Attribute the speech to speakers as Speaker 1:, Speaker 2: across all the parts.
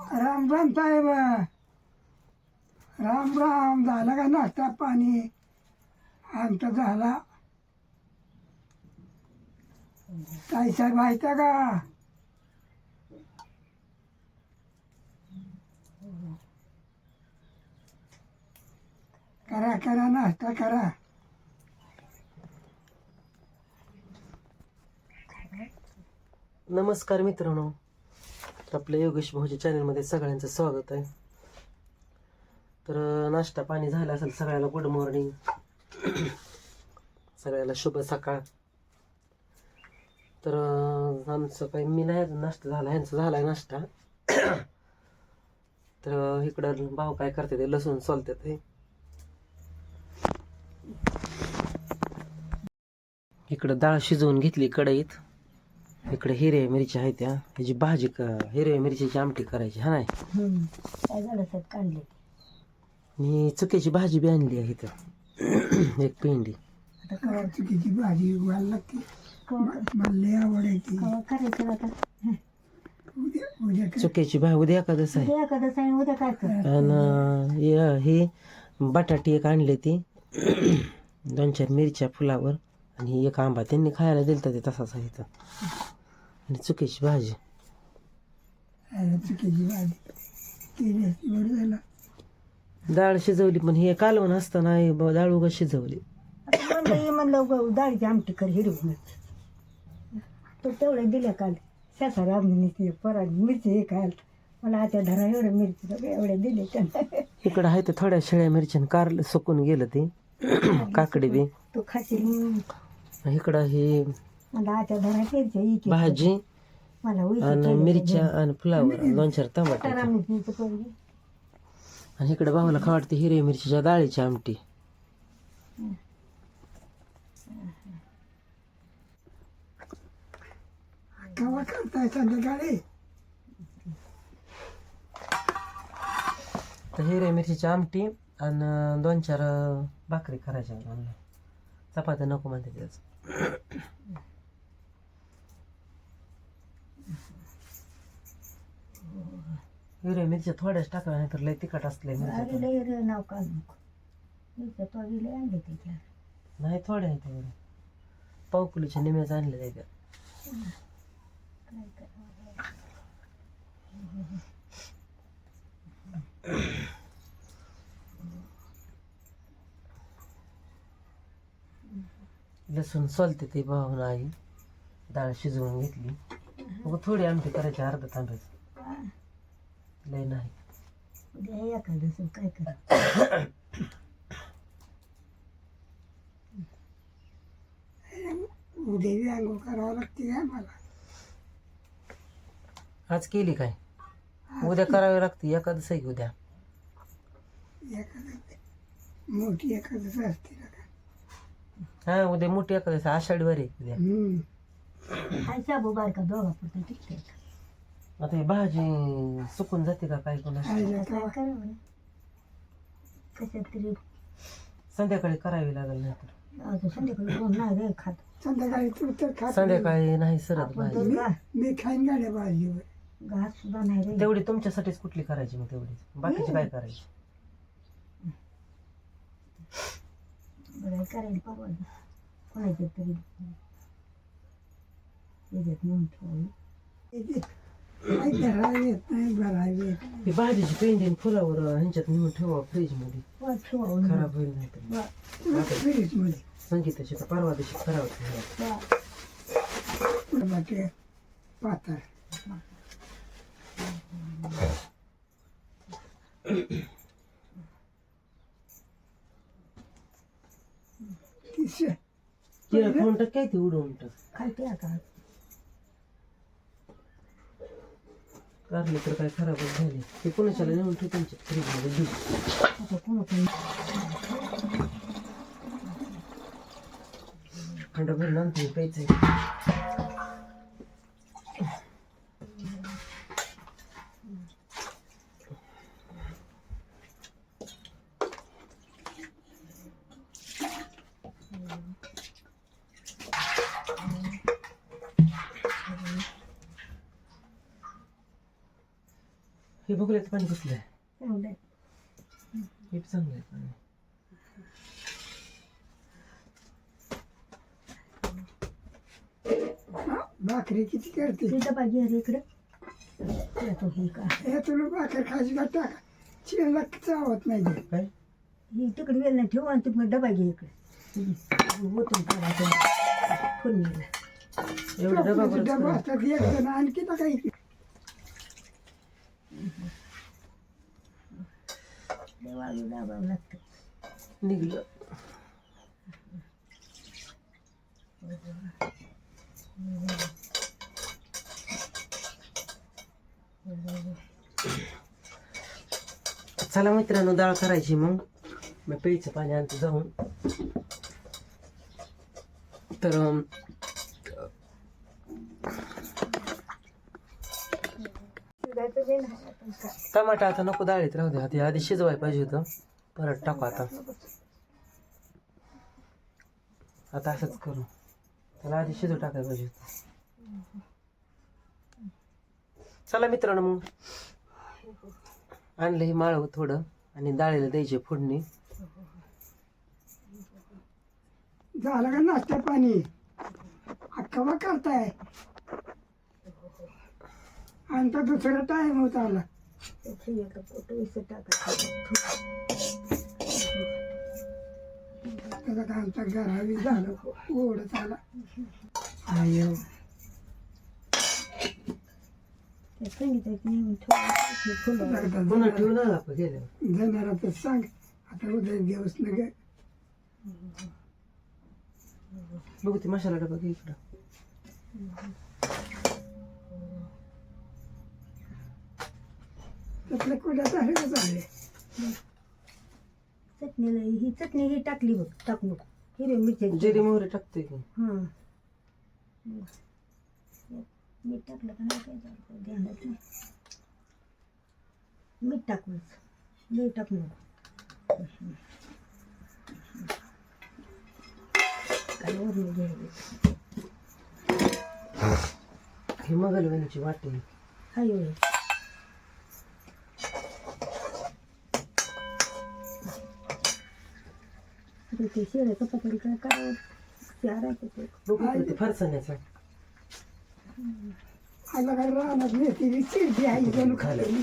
Speaker 1: राम राम साहेब. राम राम. झाला का नाश्ता पाणी? आमचा झाला. ताई साहेब आहेत का? करा करा नाश्ता करा.
Speaker 2: नमस्कार मित्रांनो. आपल्या योगेश भाऊच्या चॅनलमध्ये सगळ्यांचं स्वागत आहे. तर नाश्ता पाणी झाला असेल सगळ्याला गुड मॉर्निंग सगळ्याला शुभ सकाळ. तर आमचं काही मी नाही अजून नाश्ता झाला ह्यांचा झाला आहे नाश्ता. तर इकडं भाऊ काय करते ते लसूण सोलतात ते. इकडं डाळ शिजवून घेतली कढईत. इकडे हिरव्या मिरच्या आहेत त्या. ह्याची भाजी क हिरव्या मिरचीची आमटी करायची हा नाही?
Speaker 1: काय झालं साहेब काढले.
Speaker 2: मी चुक्याची भाजी बी आणली आहे इथं. एक पेंडी.
Speaker 1: आता कवा? चुकीची भाजी व्हायला लागते. मला लय आवडायची
Speaker 3: करायचं आता?
Speaker 1: उद्या उद्या काय
Speaker 2: चुक्याची भाजी उद्या एखादच आहे.
Speaker 3: उद्या एखादं सांग उद्या काय कर?
Speaker 2: आणि य- हे बटाटी एक आणली ती. दोन चार मिरच्या फुलावर. आणि एक आंबा. त्यांनी खायला दिलं ते तसाच आहे इथं. आणि चुक्याची भाजी
Speaker 1: अरे चुकीची भाजी केली असती बरं झालं.
Speaker 2: डाळ शिजवली पण हे कालवण असताना हे ब- डाळ उगा शिजवली
Speaker 3: आता म्हणलं ये म्हणलं उगा डाळीची आमटी कर हिरवी मिरची. तो तेवढे दिले काल. शेतात आम्ही परा मिरची हे खायला मला आता धरा एवढे मिरची सगळे एवढे दिले त्यांना
Speaker 2: इकडं आहे ते थोड्या शेळ्या मिरच्या कारलं सुकून गेलं ते. काकडी बी.
Speaker 3: तू खाशील.
Speaker 2: इकडं हे
Speaker 3: धरा इथे
Speaker 2: भाजी
Speaker 3: मला
Speaker 2: आणि मिरच्या आणि फ्लावर दोन चार टमाटे.
Speaker 3: टरा मिरचीचं पोरगी
Speaker 2: आणि इकडे भावाला खा वाटते हिरव्या मिरचीच्या डाळीची आमटी.
Speaker 1: कवा करताय संध्याकाळी
Speaker 2: तर हिरव्या मिरचीची आमटी आणि दोन चार भाकरी करायच्या. चपात्या नको म्हणते त्याच. हिरव्या मिरच्या थोड्याच टाकल्या नाही तर लय तिखट असले मिरच्या
Speaker 3: लय नाव काढ नको. मिरच्या तो लय आणले त्याच्या
Speaker 2: नाही थोड्या आहेत तेवढ्या पाव किलोच्या निम्याच आणले त्या.
Speaker 3: काय करावं
Speaker 2: लसूण सोलते ते भावून आई. डाळ शिजवून घेतली. मग थोडी आमटी करायची अर्धा तांब्याचं लय नाही.
Speaker 3: उद्या एखादं काय करा?
Speaker 1: उद्या बी अंघोळ करावं लागते काय मला.
Speaker 2: आज केली काय? उद्या करावी लागते एखादं आहे उद्या?
Speaker 1: एखादं मोठी एखादं असते
Speaker 2: हा उद्या मोठी एखादं आषाढी वारी आहे उद्या.
Speaker 3: हाय शाबू बारका दोघा पुरता
Speaker 2: आता ही भाजी सुकून जाते का काय कोणा
Speaker 1: खायला
Speaker 3: काय
Speaker 1: का
Speaker 3: करावं? कशात तरी
Speaker 2: संध्याकाळी करावी लागेल नाही तर
Speaker 3: आता संध्याकाळी कोण नाही रे खात.
Speaker 1: संध्याकाळी तू तर खात नाही.
Speaker 2: संध्याकाळी नाही सरत
Speaker 3: आपण
Speaker 2: भाजी.
Speaker 3: तर गा-
Speaker 1: मी खाईन गाड्या भाजीवर
Speaker 3: घास सुद्धा नाही रे.
Speaker 2: तेवढी तुमच्यासाठीच कुठली करायची मग तेवढी? बाकीची काय करायची?
Speaker 3: बरं करायला परवडलं कोणाच्या तरी. ठेवावी
Speaker 1: काय करायला येत नाही भरायला येत नाही.
Speaker 2: ही भाजीची पेंडी फुलावर ह्यांच्यात नेऊन ठेवा फ्रीजमध्ये
Speaker 3: वा ठेवावं
Speaker 2: खराब होईल नाही तर
Speaker 3: वा
Speaker 1: फ्रीजमध्ये
Speaker 2: संगीताची तर परवा दिवशी खराब होईल
Speaker 3: वा
Speaker 1: बाकी पातळ तिसरं
Speaker 2: तिला फोन टाक काय ती उडवून टाक
Speaker 3: खालते आता
Speaker 2: कारली तर काय खराबच झाले. ते कोणाच्याला नेऊन ठेव त्यांच्या फ्रीज देऊ.
Speaker 3: आता कोणा कोणी
Speaker 2: थंड भरून आणतो प्यायचंय. हे बघूयात पाणी कसलं आहे. हे चांगलं आहे पाणी.
Speaker 1: भाकरी किती करते?
Speaker 3: ते डबा घे रे इकडं. तुला तो हे का?
Speaker 1: हे तुला भाकर खायची का टाका. चिकनला चावत नाही ते.
Speaker 2: काय?
Speaker 3: ही तिकडे वेळ नाही ठेव आणि तिकडे डबा घे इकडे. ओतून काढायचं फोडणीला
Speaker 2: एवढा डबा
Speaker 1: डबा
Speaker 2: करा.
Speaker 1: असतात एक जण आणखी तर काही
Speaker 3: लय वाळू दाबावं लागतं
Speaker 2: निघलं चला मित्रांनो डाळ करायची मग मी प्यायचं पाणी आणतो जाऊन तर
Speaker 3: शिजायचं.
Speaker 2: टमाटा आता नको डाळीत राहू दे. आधी आधी शिजवायला पाहिजे होतं. परत टाकू आता. आता असंच करू. त्याला आधी शिजू टाकायला पाहिजे होतं. चला मित्रांनो मग. आणलं हे माळव थोडं आणि डाळीला द्यायची फोडणी.
Speaker 1: झालं का नाश्ता पाणी? अख्खा करताय. आणि तर दुसरा टाइम होता आला.
Speaker 3: त्याचं
Speaker 1: आमचा घरावी झालं. ओढत आला आयो जनावर सांग. आता उद्या दिवस न गे
Speaker 2: बघू ते मसाला डबा घे इकडं.
Speaker 1: त्यातलं कुठं झाले का झाले
Speaker 3: चटणीला ही चटणी ही टाकली बघ टाकू नको हिरवी मिरची.
Speaker 2: जिरी मोहरी टाकतोय की.
Speaker 3: हां. मीठ टाकलं का नाही काय झालं? ध्यानात नाही. मीठ टाकूच मीठ टाकू नको काय वरून घ्यायचं?
Speaker 2: ही मगलवाणीची वाटी.
Speaker 3: हाय होय आता ते शेळ्या कपातरी काय करावं चारायचं ते
Speaker 2: बघू इकडं ते फरसाण्याचा
Speaker 1: आला का राहणार नेती चिरती आई जणू खाली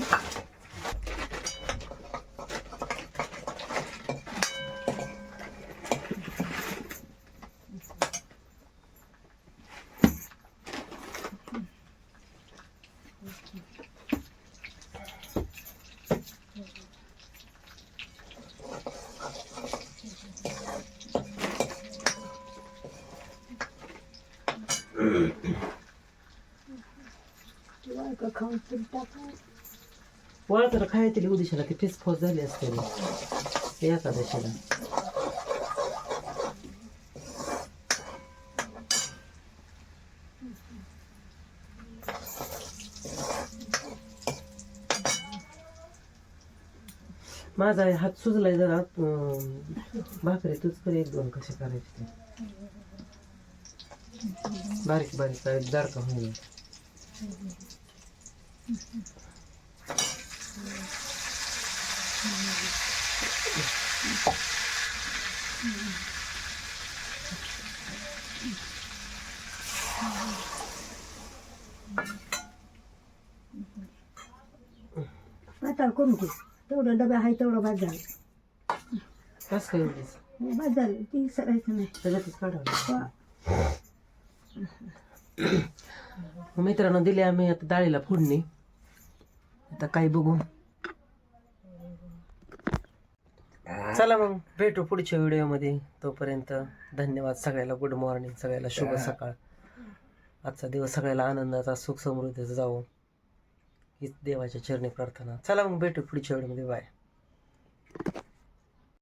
Speaker 3: किंवा का खाऊन तरी टाकू
Speaker 2: वळकर खायची उदिशाला ती फिसफोस झाली असते ते एकादशीला माझा हात सुजलाय जरा. भाकरी तूच कर एक दोन कसे करायचे ते बारीक बारीक काय जाड
Speaker 3: पाताळ करून ठेव तेवढं डबा आहे तेवढं बाद झालं.
Speaker 2: कसं काय एवढीच
Speaker 3: बाद झालं. ती सरायचं नाही.
Speaker 2: त्याच्यातच काढावं
Speaker 3: वा.
Speaker 2: मग मित्रांनो दिली आम्ही आता डाळीला फोडणी. आता काय बघू. चला मग भेटू पुढच्या व्हिडिओमध्ये. तोपर्यंत धन्यवाद सगळ्याला. गुड मॉर्निंग सगळ्याला शुभ सकाळ. आजचा दिवस सगळ्याला आनंदाचा सुख समृद्धीचा जावो. हीच देवाच्या चरणी प्रार्थना. चला मग भेटू पुढच्या व्हिडिओमध्ये. बाय